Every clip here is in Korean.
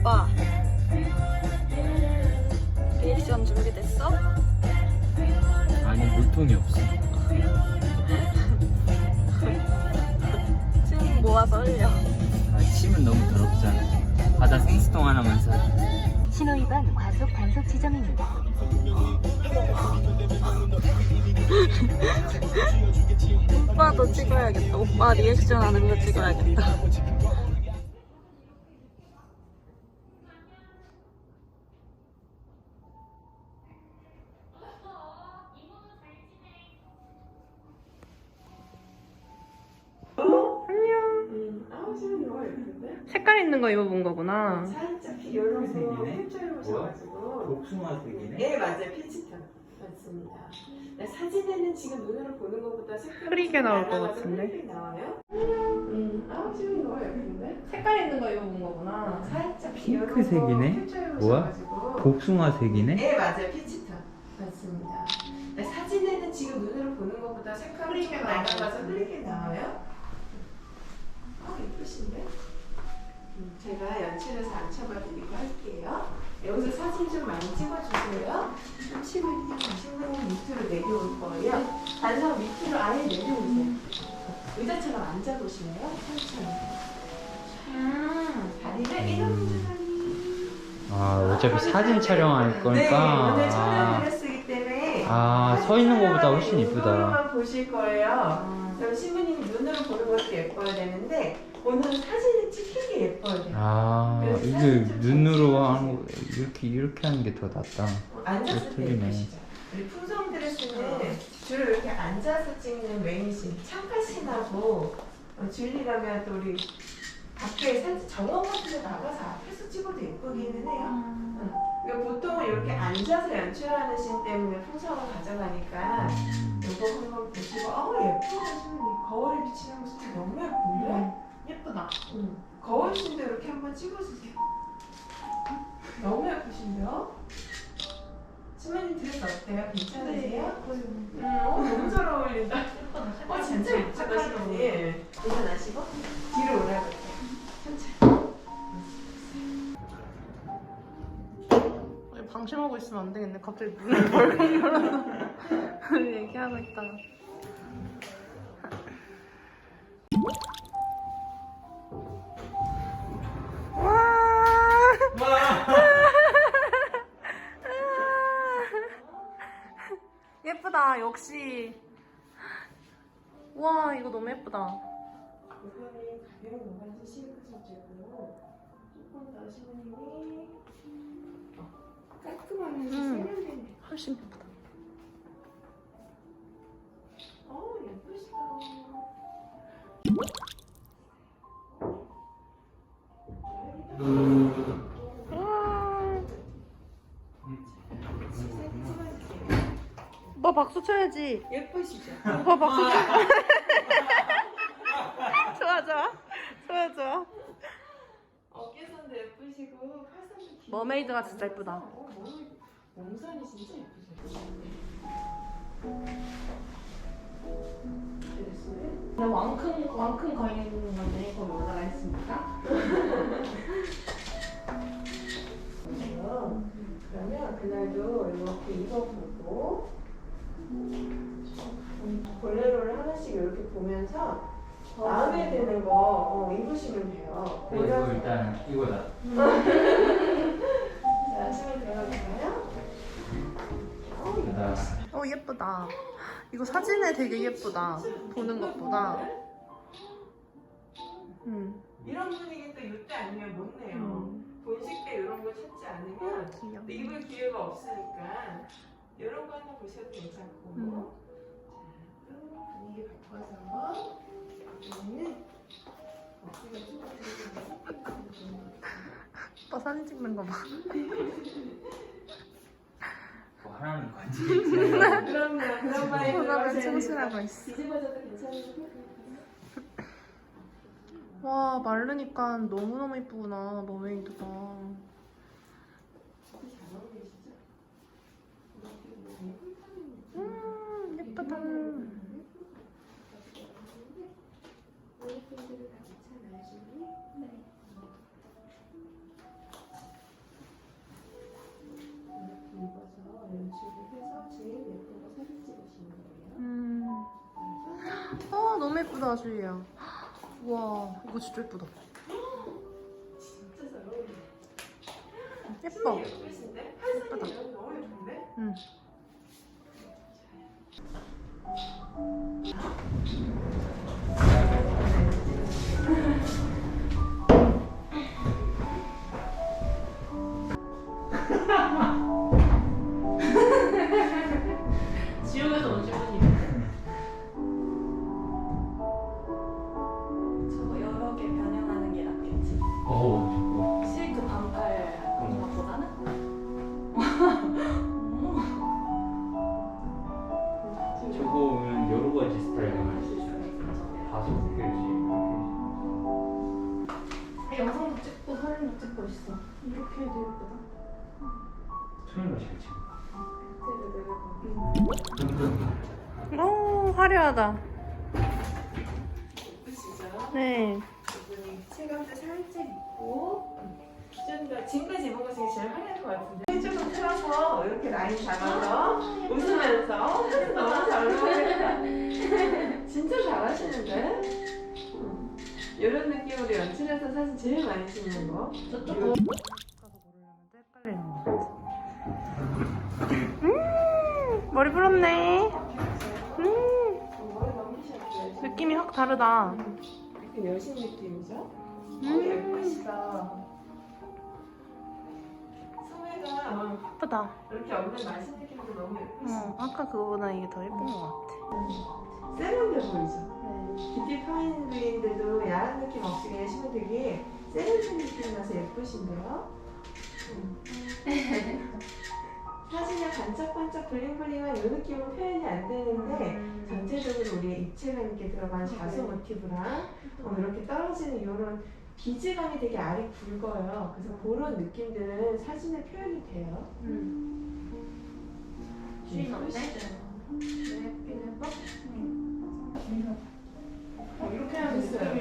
오빠 리액션 준비됐어? 아니 물통이 없어. 침 모아서 흘려 아, 침은 너무 더럽잖아. 바다 생수통 하나만 사. 신호 위반 과속 단속 지점입니다. 오빠도 찍어야겠다. 오빠 리액션 하는 거 찍어야겠다? 색깔 있는 거 입어본 거구나. 살짝 색이네? 캡처해 보셔가지고. 복숭아색이네. 네 맞아요. 피치톤 맞습니다 네, 사진에는 지금 눈으로 보는 것보다 색깔이 흐리게 나올 것 같은데? 흐리게 나와요? 음, 아우 지금 너무 예쁜데? 색깔 있는 거 입어본 거구나 살짝 핑크색이네? 캡처해 뭐야? 보셔가지고 복숭아색이네. 네 맞아요 피치톤 맞습니다 네, 사진에는 지금 눈으로 보는 것보다 색깔이 흐리게 좀 나올 것 나가서 같은데? 흐리게 나와요? 아 예쁘신데? 음, 제가 연출해서 앉혀봐드리고 할게요. 여기서 사진 좀 많이 찍어주세요. 신부님, 신부님 밑으로 내려올 거예요. 단상 밑으로 아예 내려오세요. 의자처럼 앉아보실래요? 천천히. 음, 다리를 이런 다리. 아 어차피 사진 촬영할 네, 거니까. 오늘 아, 촬영을 때문에 아, 서 있는 것보다 훨씬 이쁘다. 눈으로만 보실 거예요. 그럼 신부님이 눈으로 보는 것도 예뻐야 되는데 오늘은 사진을 찍힌 게 예뻐야 돼요. 아 이게 눈으로 하는 거 이렇게 이렇게 하는 게 더 낫다. 앉았을 때 틀리네. 예쁘시죠? 우리 풍성 드레스는 주로 이렇게 앉아서 찍는 메인신 창가신하고 어, 줄리라면 또 우리 밖에 사진 정원 같은 데 나가서 앞에서 찍어도 예쁘기는 해요. 앉아서 연출하는 신 때문에 풍성을 가져가니까 이거 한번 보시고 어우 예쁘다 신부님 거울에 비치는 모습이 너무 예쁜데? 예쁘다 응. 거울 신도 이렇게 한번 찍어주세요. 너무 예쁘신데요? 신부님 드레스 어때요? 괜찮으세요? 음, 어, 너무 잘 어울린다. 어, 진짜 예쁘다, 신부님. 괜찮으시고? 하고 있으면 안 되겠네 갑자기 문을 벌컥 열어서 얘기하고 있다가 예쁘다 역시. 와 이거 너무 예쁘다. 이거는 가벼운 공간에서 쪽으로 조금 더 어, 깔끔하면서 음. 세련된 훨씬 예쁘다 어 예쁘시다. 오빠 박수 쳐야지 예쁘시죠? 오빠 박수 쳐 좋아 좋아 좋아 좋아 어깨선도 예쁘시고 팔선도 긴 머메이드가 거 진짜 예쁘다. 어, 머메이드. 몸선이 진짜 나 왕큰 왕큰 거인 있는 건데 거기 올라가 있습니까? 그러면 그날도 이렇게 입어보고 볼레로를 하나씩 이렇게 보면서 마음에 드는 거 어, 입으시면 돼요. 이거 골라서. 일단 이거다. 어 예쁘다. 이거 사진에 되게 예쁘다. 보는 것보다. 음. 이런 분위기 또 이때 아니면 못 내요. 음. 본식 때 이런 거 찾지 않으면 귀여워. 또 입을 기회가 없으니까 이런 거 하나 보셔도 괜찮고 음. 자, 또 분위기 바꿔서 이제는 어깨가 쭉 오빠 사진 찍는 거 봐. 뭐 하나는 관심이 그럼요 그런 말이 보답을 충실하고 있어. 뒤집어져도 와 마르니까 너무 너무 예쁘구나 머메이드가. 음 예쁘다. 예쁘다 주희야. 우와 이거 진짜 예쁘다. 진짜 잘 어울려. 예뻐. 예쁘신데? 너무 예쁜데? 응. 체감도 살짝 있고 좀더 지금까지 입은 것 중에 제일 화려할 것 같은데 조금 틀어서 이렇게 라인 잡아서 웃으면서 너무 잘 어울린다 진짜 잘하시는데? 이런 느낌으로 연출해서 사실 제일 많이 쓰는 거 저쪽 이거 헷갈리는 것 같아. 음 머리 불었네. 음 머리 너무 셨어요 느낌이 확 다르다. 여신 느낌이죠? 음. 어, 예쁘시다 소매가 예쁘다. 이렇게 없는 맛있는 느낌도 너무 예쁘시다 어 아까 그거보다 이게 더 예쁜 것 같아. 세련돼 보이죠? 뷰티 파인들인데도 야한 느낌 없이 그냥 신으면 되게 세련된 느낌이 나서 예쁘신데요? 음. 사진에 반짝반짝 블링블링한 이 느낌은 표현이 안 되는데 전체적으로 우리의 입체감 있게 들어간 자수 모티브랑 어, 이렇게 떨어지는 이런 기질감이 되게 알이 굵어요. 그래서 그런 느낌들은 사진에 표현이 돼요. 주인 어때? 예쁘시죠? 예쁘긴 예뻐? 어, 이렇게 하면 같아.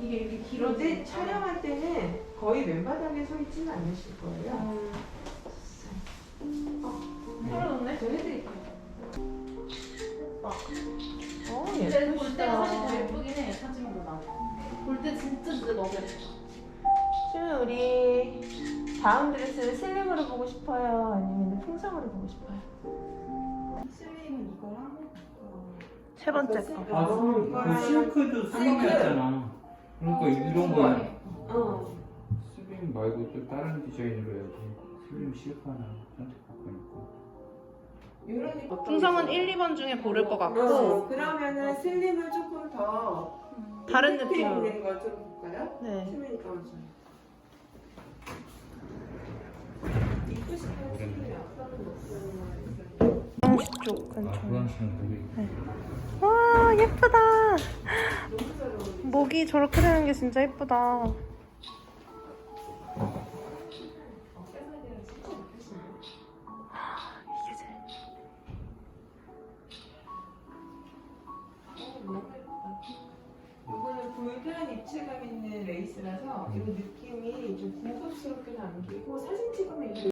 이게 이렇게 길어지니까. 촬영할 때는 거의 맨바닥에 서 있지는 않으실 거예요. 떨어졌네? 저 해드릴게요. 예뻐. 어, 근데 볼 때가 사실 더 예쁘긴 해, 사진보다. 볼 때 진짜 진짜 너무 예뻐. 지금 우리 다음 드레스를 슬림으로 보고 싶어요? 아니면 풍성으로 보고 싶어요? 슬림은 이거랑 세 번째 거. 아 술, 그 실크도 슬림이었잖아 그러니까 이런 거 어. 슬림 말고 또 다른 디자인으로 해야지 슬림 실크 하나 선택할 거니까 이런 느낌. 풍성은 1, 2번 중에 고를 것 같고 어, 그러면은 슬림을 조금 더 다른 느낌 느낌으로. 있는 거 좀 볼까요? 네. 앞서는 쪽아 모르겠다 와 예쁘다. 목이 저렇게 되는 게 진짜 예쁘다. 불편한 입체감 있는 레이스라서 이 느낌이 좀 고급스럽게 남기고 사진 찍으면 이게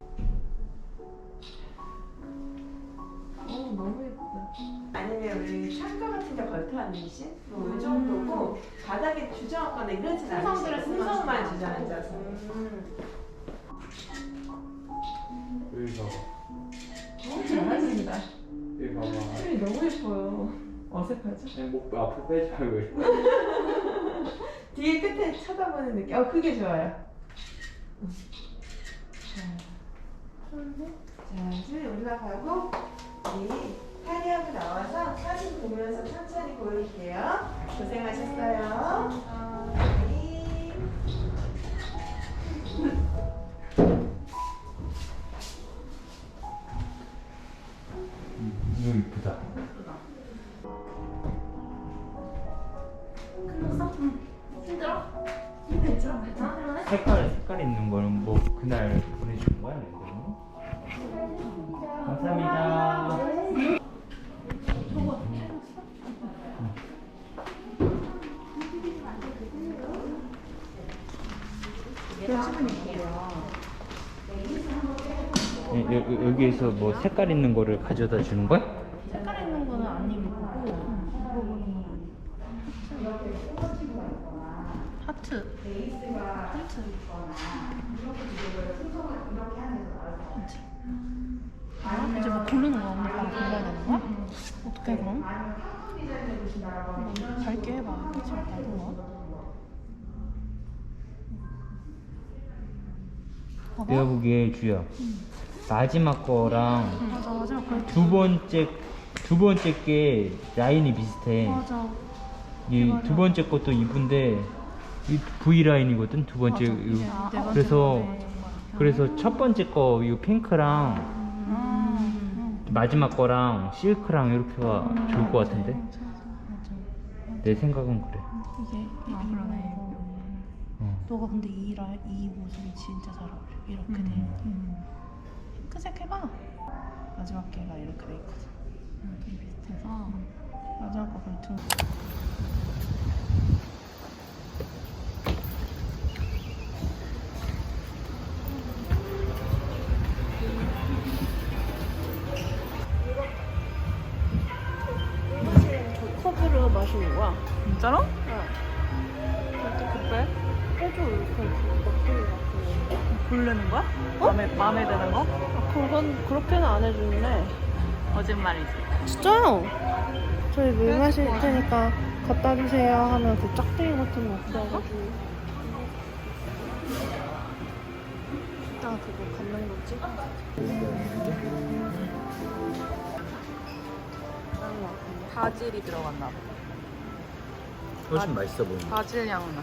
어 너무 예쁘다 아니면 우리 창가 같은 데 걸터앉는 씬? 뭐이 정도고 바닥에 주저앉거나 이러진 않으시고 쓰면 풍성만. 주저앉아서 여기 봐봐 어, 잘하신다 여기 봐봐 춤이 너무 예뻐요 어색하죠? 그냥 목 앞으로 빼지 말고 이렇게. 뒤에 끝에 쳐다보는 느낌 어 그게 좋아요 자, 줄 올라가고 우리 탈의하고 나와서 사진 보면서 천천히 보여줄게요. 고생하셨어요. 여, 여, 여기에서 뭐 색깔 있는 거를 가져다 주는 거야? 색깔 있는 거는 안 입고 하트. 하트. 아, 이제 뭐 고르는 거 없는 거 골라야 되는 거야? 어떻게 그럼? 뭐 밝게 해봐. 지금 나도 뭐. 봐봐. 내가 보기에 주야 마지막 거랑 응, 맞아. 그래. 두 번째 두 번째 게 라인이 비슷해. 맞아. 이 맞아. 두 번째 것도 이쁜데 이 V 라인이거든 두 번째 이거. 네 번째 그래서 건데. 그래서 첫 번째 거 이거 핑크랑 음. 마지막 거랑 실크랑 이렇게가 좋을 것 같은데 맞아, 맞아. 내 생각은 그래. 이게 아 그러네. 어. 너가 근데 이, 라, 이 모습이 진짜 잘 어울려. 이렇게 돼 있는. 핑크색 해봐. 마지막 개가 이렇게 돼 있거든. 좀 비슷해서 마지막 거 볼트. 거야? 마음에 마음에 드는 거? 아, 그건 그렇게는 안 해주는데 거짓말이지. 진짜요? 저희 물 마실 테니까 갖다 주세요 하면 그 짝대기 같은 거 없어가지고 아 그거 갖는 거지? 바질이 들어갔나 봐. 훨씬 맛있어 보인다. 바질 향 나.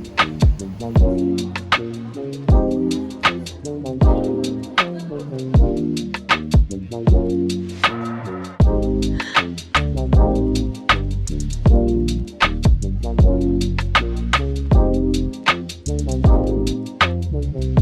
Mm-hmm.